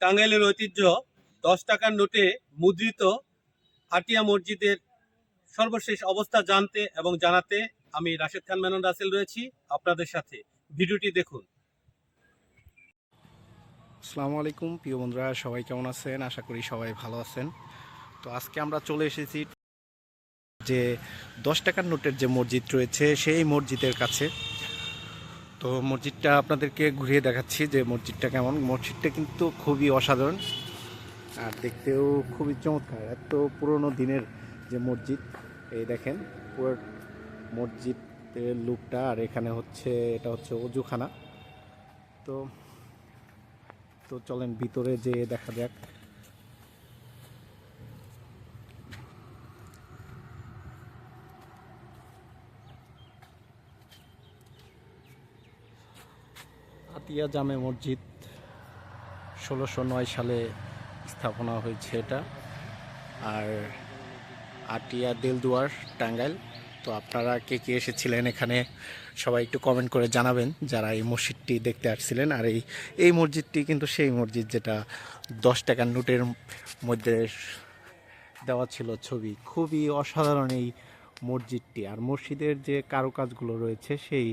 টাঙ্গাইলের ঐতিহ্য, দশ টাকার নোটে মুদ্রিত আটিয়া মসজিদের সর্বশেষ অবস্থা জানতে এবং জানাতে আমি রাশেদ খান মেনন রাসেল রয়েছি আপনাদের সাথে। ভিডিওটি দেখুন। আসসালামু আলাইকুম, প্রিয় বন্ধুরা, সবাই কেমন আছেন? আশা করি সবাই ভালো আছেন। তো আজকে আমরা চলে এসেছি যে দশ টাকার নোটের যে মসজিদ রয়েছে, সেই মসজিদের কাছে। তো মসজিদটা আপনাদেরকে ঘুরিয়ে দেখাচ্ছি যে মসজিদটা কেমন। মসজিদটা কিন্তু খুবই অসাধারণ আর দেখতেও খুবই চমৎকার। এত পুরনো দিনের যে মসজিদ, এই দেখেন পুরো মসজিদের লুকটা আর এখানে হচ্ছে, এটা হচ্ছে অজুখানা। তো তো চলেন ভিতরে যে দেখা যাক। আতিয়া জামে মসজিদ ষোলোশো নয় সালে স্থাপনা হয়েছে এটা। আর আটিয়া দেলদুয়ার, টাঙ্গাইল। তো আপনারা কে কে এসেছিলেন এখানে সবাই একটু কমেন্ট করে জানাবেন, যারা এই মসজিদটি দেখতে আসছিলেন। আর এই এই মসজিদটি কিন্তু সেই মসজিদ যেটা দশ টাকার নোটের মধ্যে দেওয়া ছিল ছবি। খুবই অসাধারণ এই মসজিদটি। আর মসজিদের যে কারুকাজগুলো রয়েছে, সেই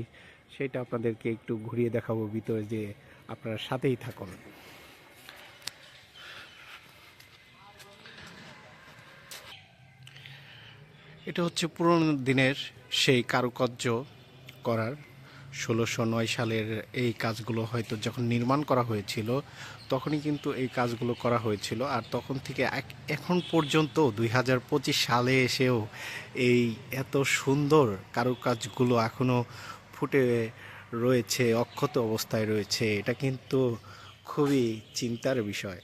সেইটা আপনাদেরকে একটু ঘুরিয়ে দেখাবো ভিতরে যে আপনারা সাথেই থাকুন। এটা হচ্ছে পুরনো দিনের সেই কারুকার্য করার। ষোলোশো নয় সালের এই কাজগুলো হয়তো যখন নির্মাণ করা হয়েছিল, তখনই কিন্তু এই কাজগুলো করা হয়েছিল। আর তখন থেকে এখন পর্যন্ত দুই হাজার পঁচিশ সালে এসেও এই এত সুন্দর কারুকাজগুলো এখনও ফুটে রয়েছে, অক্ষত অবস্থায় রয়েছে, এটা কিন্তু খুবই চিন্তার বিষয়।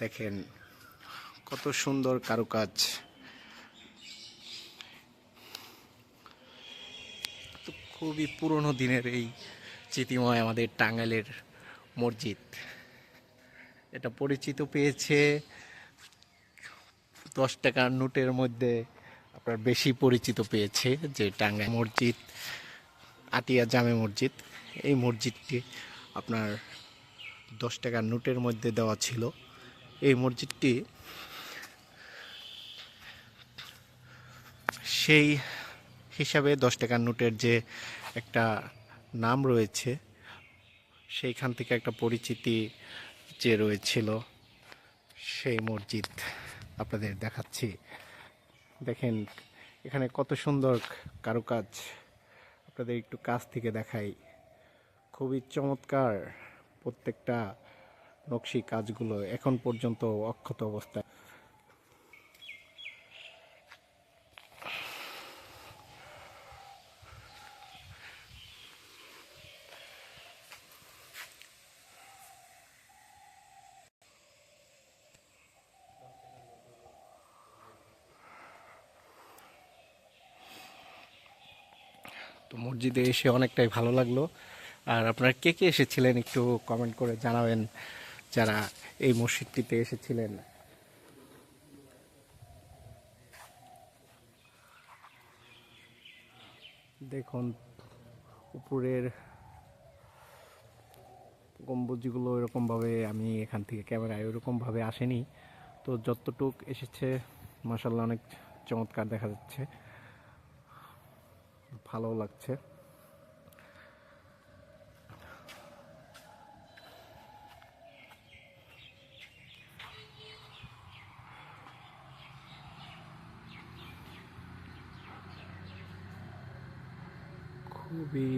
দেখেন, কত সুন্দর কারুকাজ। খুবই পুরনো দিনের এই চিতিময় আমাদের টাঙ্গাইলের মসজিদ। এটা পরিচিত পেয়েছে দশ টাকার নোটের মধ্যে, আপনার বেশি পরিচিত পেয়েছে যে টাঙ্গাইল মসজিদ আটিয়া জামে মসজিদ। এই মসজিদটি আপনার দশ টাকার নোটের মধ্যে দেওয়া ছিল। এই মসজিদটি সেই হিসাবে দশ টাকার নোটের যে একটা নাম রয়েছে, সেইখান থেকে একটা পরিচিতি যে রয়েছিল, সেই মসজিদ আপনাদের দেখাচ্ছি। দেখেন, এখানে কত সুন্দর কারুকাজ আপনাদের একটু কাছ থেকে দেখাই। খুবই চমৎকার প্রত্যেকটা নকশি কাজগুলো এখন পর্যন্ত অক্ষত অবস্থায়। তো মসজিদে এসে অনেকটাই ভালো লাগল। আর আপনারা কে কে এসেছিলেন একটু কমেন্ট করে জানাবেন, যারা এই মসজিদটিতে এসেছিলেন। দেখুন, উপরের গম্বুজগুলো এরকমভাবে আমি এখান থেকে ক্যামেরায় ওরকমভাবে আসেনি। তো যতটুক এসেছে মাসাল্লাহ অনেক চমৎকার দেখা যাচ্ছে। ভালো লাগছে। খুবই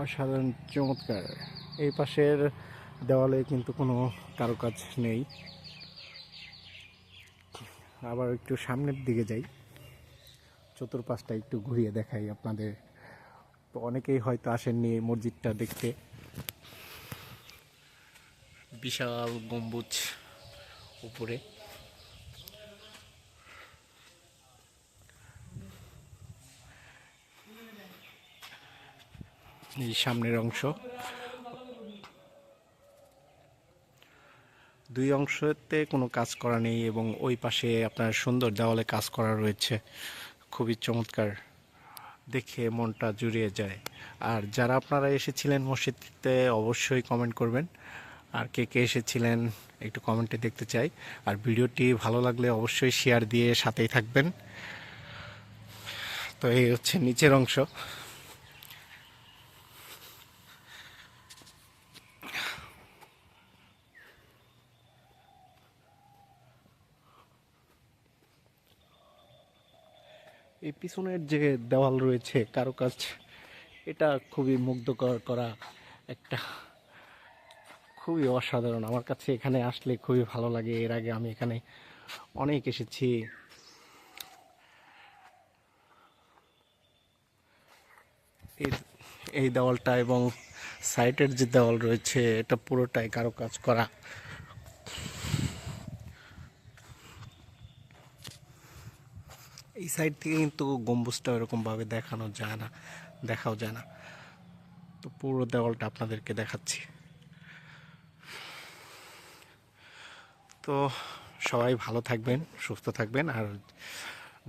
অসাধারণ, চমৎকার। এই পাশের দেওয়ালে কিন্তু কোনো কারুকাজ নেই। আবার একটু সামনের দিকে যাই। চতুর্পাশটা একটু ঘুরিয়ে দেখাই আপনাদের। তো অনেকেই হয়তো আসেননি এই মসজিদটা দেখতে। বিশাল গম্বুজ উপরে। এই সামনের অংশ। দুই অংশতে কোনো কাজ করা নেই এবং ওই পাশে আপনার সুন্দর দেওয়ালে কাজ করা রয়েছে। খুবই চমৎকার দেখে মনটা জুড়িয়ে যায়। আর যারা আপনারা এসেছিলেন মসজিদটিতে অবশ্যই কমেন্ট করবেন। আর কে কে এসেছিলেন একটু কমেন্টে দেখতে চাই। আর ভিডিওটি ভালো লাগলে অবশ্যই শেয়ার দিয়ে সাথেই থাকবেন। তো এই হচ্ছে নিচের অংশ। এই পিছনের যে দেওয়াল রয়েছে কারুকাজ, এটা খুবই মুগ্ধকর করা একটা খুবই অসাধারণ। আমার কাছে এখানে আসলে খুবই ভালো লাগে। এর আগে আমি এখানে অনেক এসেছি। এই দেওয়ালটা এবং সাইডের যে দেওয়াল রয়েছে, এটা পুরোটাই কারুকাজ করা। এই সাইড থেকে কিন্তু গম্বুজটা এরকমভাবে দেখানো যায় না, দেখাও যায় না। তো পুরো দেওয়ালটা আপনাদেরকে দেখাচ্ছি। তো সবাই ভালো থাকবেন, সুস্থ থাকবেন, আর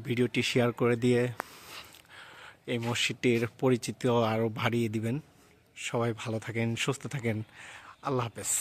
ভিডিওটি শেয়ার করে দিয়ে এই মসজিদটির পরিচিতি আরও বাড়িয়ে দিবেন। সবাই ভালো থাকেন, সুস্থ থাকেন। আল্লাহ হাফেজ।